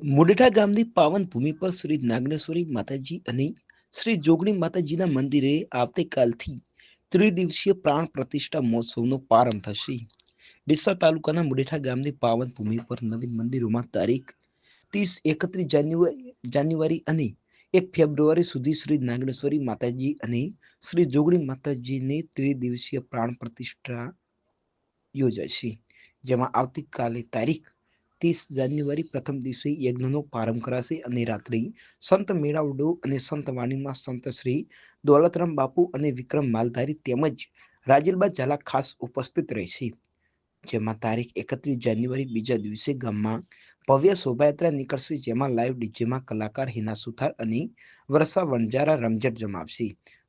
મુડેઠા ગામની પાવન ભૂમિ પર શ્રી નાગનેશ્વરી માતાજી અને શ્રી જોગણી માતાજીના મંદિરે આવતીકાલથી ત્રિદિવસીય પ્રાણ પ્રતિષ્ઠા મહોત્સવનો પ્રારંભ થશે. ડીસા તાલુકાના મુડેઠા ગામની પાવન ભૂમિ પર નવીન મંદિરોમાં તારીખ ત્રીસ એકત્રીસ જાન્યુઆરી જાન્યુઆરી અને એક ફેબ્રુઆરી સુધી શ્રી નાગનેશ્વરી માતાજી અને શ્રી જોગણી માતાજીની ત્રિદિવસીય પ્રાણ પ્રતિષ્ઠા યોજાશે. જેમાં આવતીકાલે તારીખ ત્રીસ જાન્યુઆરી પ્રથમ દિવસે યજ્ઞનો પ્રારંભ કરાશે અને રાત્રે સંત મેળાવડો અને સંત વાણીમાં સંત શ્રી દોલતરામ બાપુ અને વિક્રમ માલધારી તેમજ રાજલબા ઝાલા ખાસ ઉપસ્થિત રહેશે. જેમાં તારીખ એકત્રીસ જાન્યુઆરી બીજા દિવસે ગામમાં ભવ્ય શોભાયાત્રા નીકળશે, જેમાં લાઈવ ડીજેમાં કલાકાર હિના સુથાર અને વર્ષા વણજારા રમઝટ જમાવશે.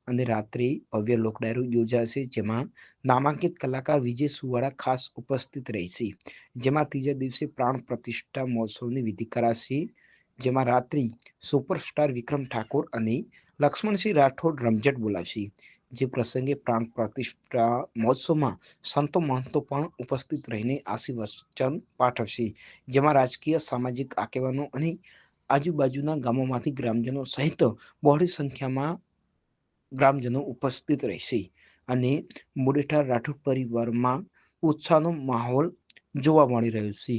અને રાત્રે ભવ્ય લોકડાયરો યોજાશે, જેમાં નામાંકિત કલાકાર વિજય સુવાળા ખાસ ઉપસ્થિત રહેશે. જેમાં ત્રીજા દિવસે પ્રાણ પ્રતિષ્ઠા મહોત્સવની વિધિ કરાશે, જેમાં રાત્રિ સુપરસ્ટાર વિક્રમ ઠાકોર અને લક્ષ્મણસિંહ રાઠોડ રમઝટ બોલાવશે. જે પ્રસંગે પ્રાણ પ્રતિષ્ઠા મહોત્સવમાં સંતો મહંતો પણ ઉપસ્થિત રહીને આશીર્વચન પાઠવશે. જેમાં રાજકીય, સામાજિક આગેવાનો અને આજુબાજુના ગામોમાંથી ગ્રામજનો સહિત બહોળી સંખ્યામાં ગ્રામજનો ઉપસ્થિત રહેશે અને મોડેઠા રાઠોડ પરિવારમાં ઉત્સાહનો માહોલ જોવા મળી રહ્યો છે.